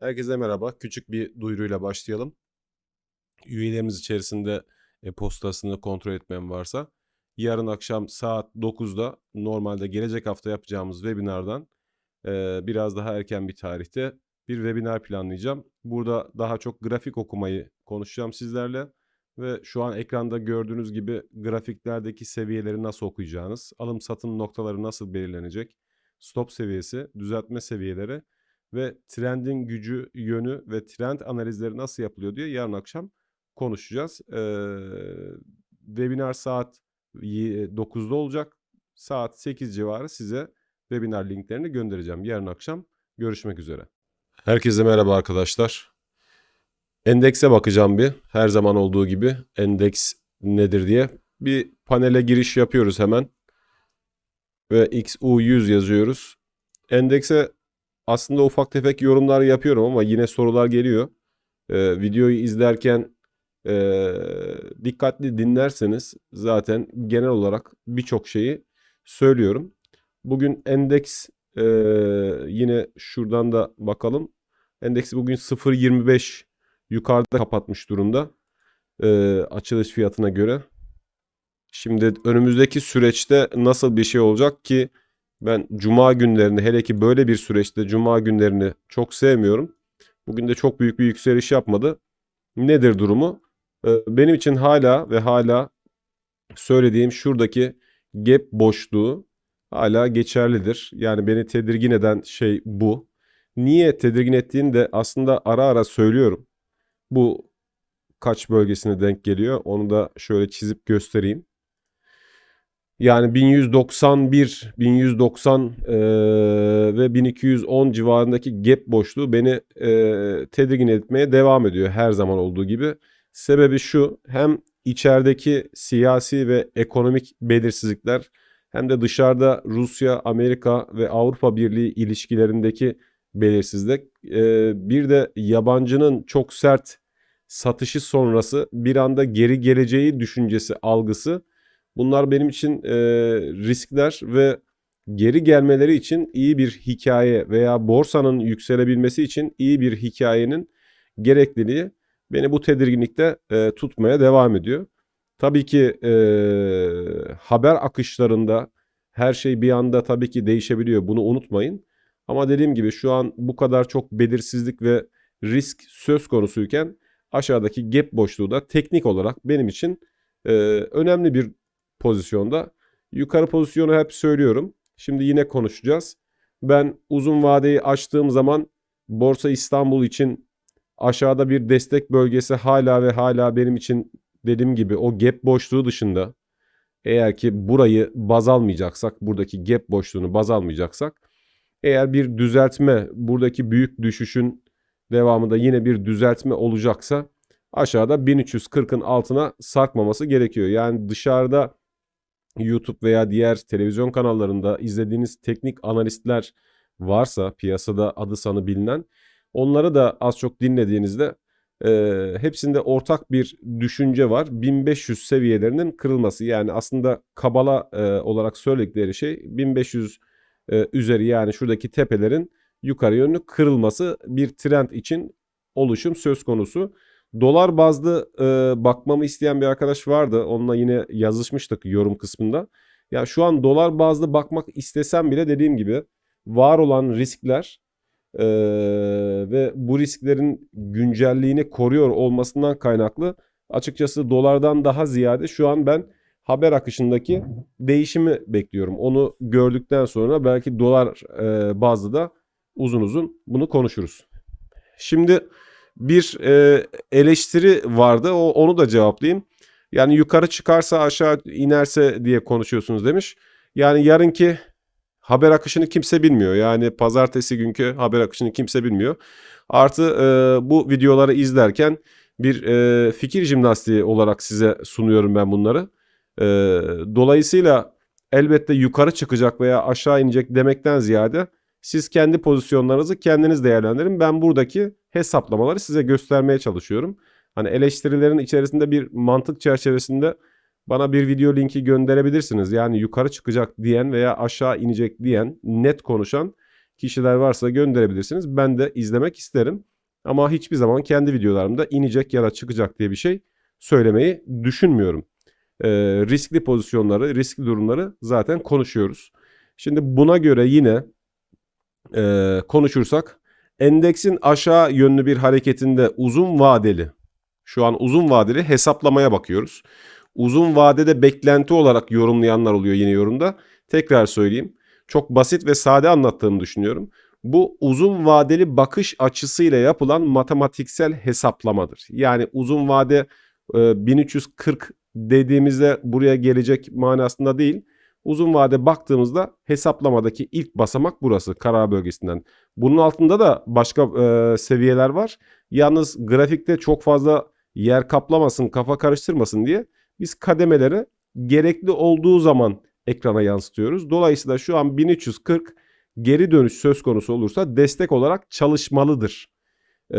Herkese merhaba. Küçük bir duyuruyla başlayalım. Üyelerimiz içerisinde e-postasını kontrol etmeyen varsa yarın akşam saat 9'da normalde gelecek hafta yapacağımız webinardan e, biraz daha erken bir tarihte bir webinar planlayacağım. Burada daha çok grafik okumayı konuşacağım sizlerle ve şu an ekranda gördüğünüz gibi grafiklerdeki seviyeleri nasıl okuyacağınız, alım satım noktaları nasıl belirlenecek, stop seviyesi, düzeltme seviyeleri ve trendin gücü, yönü ve trend analizleri nasıl yapılıyor diye yarın akşam konuşacağız. Ee, webinar saat y- 9'da olacak. Saat 8 civarı size webinar linklerini göndereceğim. Yarın akşam görüşmek üzere. Herkese merhaba arkadaşlar. Endekse bakacağım bir. Her zaman olduğu gibi endeks nedir diye. Bir panele giriş yapıyoruz hemen. Ve XU100 yazıyoruz. Endekse aslında ufak tefek yorumlar yapıyorum ama yine sorular geliyor. Ee, videoyu izlerken e, dikkatli dinlerseniz zaten genel olarak birçok şeyi söylüyorum. Bugün endeks e, yine şuradan da bakalım. Endeksi bugün 0.25 yukarıda kapatmış durumda. e, açılış fiyatına göre. Şimdi önümüzdeki süreçte nasıl bir şey olacak ki ben cuma günlerini hele ki böyle bir süreçte cuma günlerini çok sevmiyorum. Bugün de çok büyük bir yükseliş yapmadı. Nedir durumu? Ee, Benim için hala ve hala söylediğim şuradaki gap boşluğu hala geçerlidir. Yani beni tedirgin eden şey bu. Niye tedirgin ettiğini de aslında ara ara söylüyorum. Bu kaç bölgesine denk geliyor onu da şöyle çizip göstereyim. Yani 1191, 1190 eee, ve 1210 civarındaki gap boşluğu beni eee, tedirgin etmeye devam ediyor her zaman olduğu gibi. Sebebi şu hem içerideki siyasi ve ekonomik belirsizlikler hem de dışarıda Rusya, Amerika ve Avrupa Birliği ilişkilerindeki belirsizlik. Eee, bir de yabancının çok sert satışı sonrası bir anda geri geleceği düşüncesi, algısı Bunlar benim için e, riskler ve geri gelmeleri için iyi bir hikaye veya borsanın yükselebilmesi için iyi bir hikayenin gerekliliği beni bu tedirginlikte e, tutmaya devam ediyor. Tabii ki e, haber akışlarında her şey bir anda tabii ki değişebiliyor. Bunu unutmayın. Ama dediğim gibi şu an bu kadar çok belirsizlik ve risk söz konusuyken aşağıdaki gap boşluğu da teknik olarak benim için e, önemli bir pozisyonda. Yukarı pozisyonu hep söylüyorum. Şimdi yine konuşacağız. Ben uzun vadeyi açtığım zaman Borsa İstanbul için aşağıda bir destek bölgesi hala ve hala benim için dediğim gibi o gap boşluğu dışında eğer ki burayı baz almayacaksak, buradaki gap boşluğunu baz almayacaksak eğer bir düzeltme, buradaki büyük düşüşün devamında yine bir düzeltme olacaksa aşağıda 1340'ın altına sarkmaması gerekiyor. Yani dışarıda YouTube veya diğer televizyon kanallarında izlediğiniz teknik analistler varsa piyasada adı sanı bilinen onları da az çok dinlediğinizde e, hepsinde ortak bir düşünce var. 1500 seviyelerinin kırılması yani aslında kabala e, olarak söyledikleri şey 1500 e, üzeri yani şuradaki tepelerin yukarı yönlü kırılması bir trend için oluşum söz konusu. Dolar bazlı e, bakmamı isteyen bir arkadaş vardı. Onunla yine yazışmıştık yorum kısmında. Ya şu an dolar bazlı bakmak istesem bile dediğim gibi var olan riskler e, ve bu risklerin güncelliğini koruyor olmasından kaynaklı açıkçası dolardan daha ziyade şu an ben haber akışındaki değişimi bekliyorum. Onu gördükten sonra belki dolar e, bazlı da uzun uzun bunu konuşuruz. Şimdi bir e, eleştiri vardı. O onu da cevaplayayım. Yani yukarı çıkarsa aşağı inerse diye konuşuyorsunuz demiş. Yani yarınki haber akışını kimse bilmiyor. Yani pazartesi günkü haber akışını kimse bilmiyor. Artı e, bu videoları izlerken bir e, fikir jimnastiği olarak size sunuyorum ben bunları. E, dolayısıyla elbette yukarı çıkacak veya aşağı inecek demekten ziyade siz kendi pozisyonlarınızı kendiniz değerlendirin. Ben buradaki hesaplamaları size göstermeye çalışıyorum. Hani eleştirilerin içerisinde bir mantık çerçevesinde bana bir video linki gönderebilirsiniz. Yani yukarı çıkacak diyen veya aşağı inecek diyen net konuşan kişiler varsa gönderebilirsiniz. Ben de izlemek isterim. Ama hiçbir zaman kendi videolarımda inecek ya da çıkacak diye bir şey söylemeyi düşünmüyorum. Ee, riskli pozisyonları, riskli durumları zaten konuşuyoruz. Şimdi buna göre yine e, konuşursak endeksin aşağı yönlü bir hareketinde uzun vadeli şu an uzun vadeli hesaplamaya bakıyoruz. Uzun vadede beklenti olarak yorumlayanlar oluyor yine yorumda. Tekrar söyleyeyim. Çok basit ve sade anlattığımı düşünüyorum. Bu uzun vadeli bakış açısıyla yapılan matematiksel hesaplamadır. Yani uzun vade e, 1340 dediğimizde buraya gelecek manasında değil. Uzun vade baktığımızda hesaplamadaki ilk basamak burası karar bölgesinden. Bunun altında da başka e, seviyeler var. Yalnız grafikte çok fazla yer kaplamasın, kafa karıştırmasın diye biz kademeleri gerekli olduğu zaman ekrana yansıtıyoruz. Dolayısıyla şu an 1340 geri dönüş söz konusu olursa destek olarak çalışmalıdır. Ee,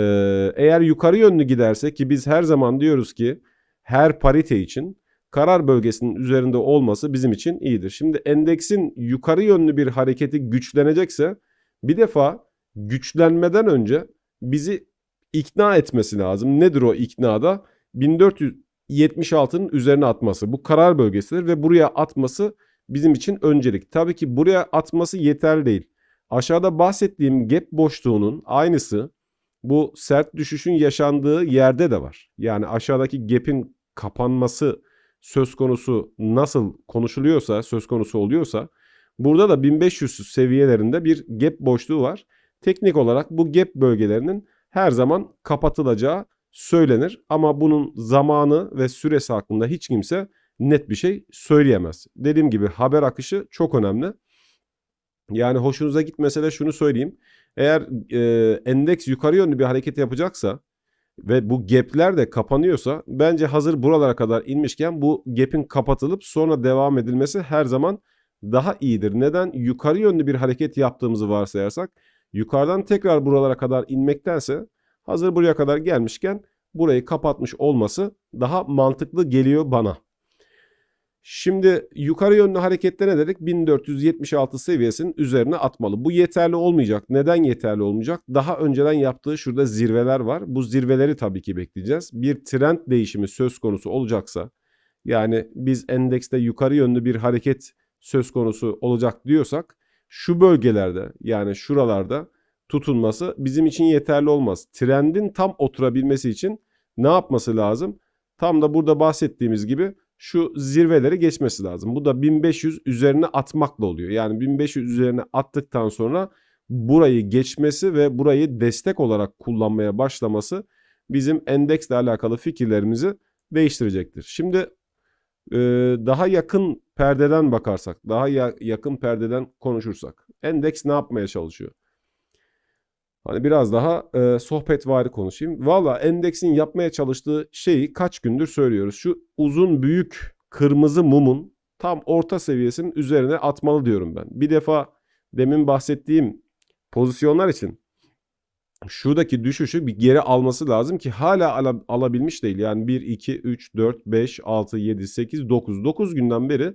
eğer yukarı yönlü giderse ki biz her zaman diyoruz ki her parite için karar bölgesinin üzerinde olması bizim için iyidir. Şimdi endeksin yukarı yönlü bir hareketi güçlenecekse bir defa güçlenmeden önce bizi ikna etmesi lazım. Nedir o iknada? 1476'nın üzerine atması. Bu karar bölgesidir ve buraya atması bizim için öncelik. Tabii ki buraya atması yeterli değil. Aşağıda bahsettiğim gap boşluğunun aynısı bu sert düşüşün yaşandığı yerde de var. Yani aşağıdaki gap'in kapanması söz konusu nasıl konuşuluyorsa, söz konusu oluyorsa burada da 1500 seviyelerinde bir gap boşluğu var. Teknik olarak bu gap bölgelerinin her zaman kapatılacağı söylenir ama bunun zamanı ve süresi hakkında hiç kimse net bir şey söyleyemez. Dediğim gibi haber akışı çok önemli. Yani hoşunuza gitmese de şunu söyleyeyim. Eğer e, endeks yukarı yönlü bir hareket yapacaksa ve bu gap'ler de kapanıyorsa bence hazır buralara kadar inmişken bu gap'in kapatılıp sonra devam edilmesi her zaman daha iyidir. Neden? Yukarı yönlü bir hareket yaptığımızı varsayarsak yukarıdan tekrar buralara kadar inmektense hazır buraya kadar gelmişken burayı kapatmış olması daha mantıklı geliyor bana. Şimdi yukarı yönlü harekette ne dedik? 1476 seviyesinin üzerine atmalı. Bu yeterli olmayacak. Neden yeterli olmayacak? Daha önceden yaptığı şurada zirveler var. Bu zirveleri tabii ki bekleyeceğiz. Bir trend değişimi söz konusu olacaksa yani biz endekste yukarı yönlü bir hareket söz konusu olacak diyorsak şu bölgelerde yani şuralarda tutunması bizim için yeterli olmaz. Trendin tam oturabilmesi için ne yapması lazım? Tam da burada bahsettiğimiz gibi şu zirveleri geçmesi lazım. Bu da 1500 üzerine atmakla oluyor. Yani 1500 üzerine attıktan sonra burayı geçmesi ve burayı destek olarak kullanmaya başlaması bizim endeksle alakalı fikirlerimizi değiştirecektir. Şimdi e, daha yakın perdeden bakarsak, daha ya, yakın perdeden konuşursak endeks ne yapmaya çalışıyor? Hani biraz daha e, sohbetvari konuşayım. Valla endeksin yapmaya çalıştığı şeyi kaç gündür söylüyoruz. Şu uzun büyük kırmızı mumun tam orta seviyesinin üzerine atmalı diyorum ben. Bir defa demin bahsettiğim pozisyonlar için şuradaki düşüşü bir geri alması lazım ki hala al alabilmiş değil. Yani 1, 2, 3, 4, 5, 6, 7, 8, 9. 9 günden beri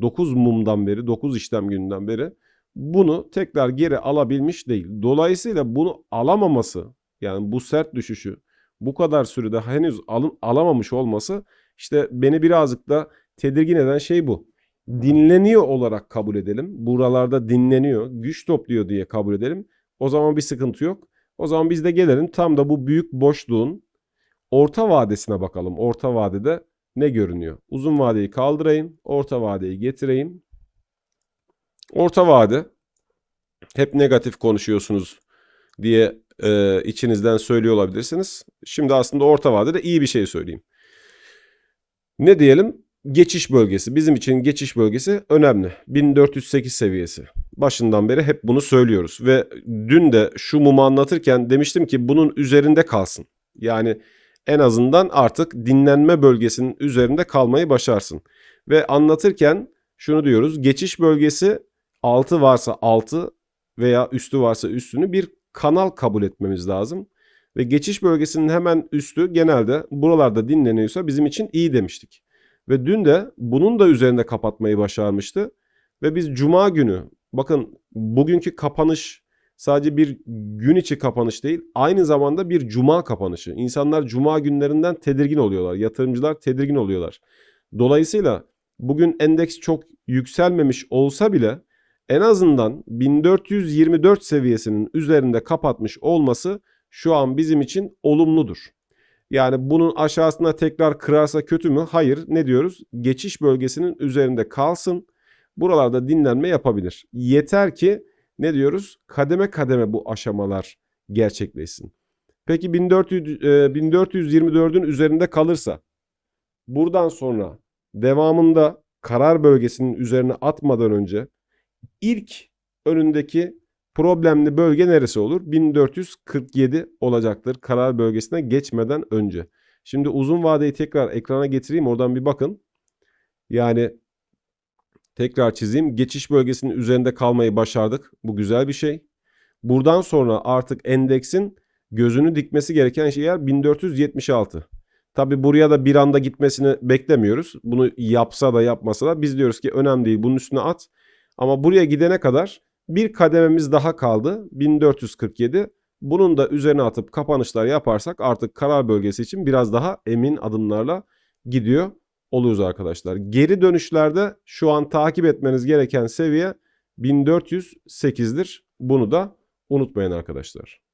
9 mumdan beri 9 işlem gününden beri bunu tekrar geri alabilmiş değil. Dolayısıyla bunu alamaması yani bu sert düşüşü bu kadar sürede henüz alın, alamamış olması işte beni birazcık da tedirgin eden şey bu. Dinleniyor olarak kabul edelim. Buralarda dinleniyor, güç topluyor diye kabul edelim. O zaman bir sıkıntı yok. O zaman biz de gelelim tam da bu büyük boşluğun orta vadesine bakalım. Orta vadede ne görünüyor? Uzun vadeyi kaldırayım, orta vadeyi getireyim. Orta vade hep negatif konuşuyorsunuz diye e, içinizden söylüyor olabilirsiniz. Şimdi aslında orta vadede iyi bir şey söyleyeyim. Ne diyelim? Geçiş bölgesi. Bizim için geçiş bölgesi önemli. 1408 seviyesi. Başından beri hep bunu söylüyoruz. Ve dün de şu mumu anlatırken demiştim ki bunun üzerinde kalsın. Yani en azından artık dinlenme bölgesinin üzerinde kalmayı başarsın. Ve anlatırken şunu diyoruz. Geçiş bölgesi 6 varsa 6 veya üstü varsa üstünü bir kanal kabul etmemiz lazım. Ve geçiş bölgesinin hemen üstü genelde buralarda dinleniyorsa bizim için iyi demiştik. Ve dün de bunun da üzerinde kapatmayı başarmıştı. Ve biz cuma günü bakın bugünkü kapanış sadece bir gün içi kapanış değil, aynı zamanda bir cuma kapanışı. İnsanlar cuma günlerinden tedirgin oluyorlar. Yatırımcılar tedirgin oluyorlar. Dolayısıyla bugün endeks çok yükselmemiş olsa bile en azından 1424 seviyesinin üzerinde kapatmış olması şu an bizim için olumludur. Yani bunun aşağısına tekrar kırarsa kötü mü? Hayır. Ne diyoruz? Geçiş bölgesinin üzerinde kalsın. Buralarda dinlenme yapabilir. Yeter ki ne diyoruz? Kademe kademe bu aşamalar gerçekleşsin. Peki 1400, e, 1424'ün üzerinde kalırsa buradan sonra devamında karar bölgesinin üzerine atmadan önce ilk önündeki problemli bölge neresi olur? 1447 olacaktır karar bölgesine geçmeden önce. Şimdi uzun vadeyi tekrar ekrana getireyim oradan bir bakın. Yani tekrar çizeyim. Geçiş bölgesinin üzerinde kalmayı başardık. Bu güzel bir şey. Buradan sonra artık endeksin gözünü dikmesi gereken şey yer 1476. Tabi buraya da bir anda gitmesini beklemiyoruz. Bunu yapsa da yapmasa da biz diyoruz ki önemli değil bunun üstüne at. Ama buraya gidene kadar bir kadememiz daha kaldı 1447. Bunun da üzerine atıp kapanışlar yaparsak artık karar bölgesi için biraz daha emin adımlarla gidiyor oluyoruz arkadaşlar. Geri dönüşlerde şu an takip etmeniz gereken seviye 1408'dir. Bunu da unutmayın arkadaşlar.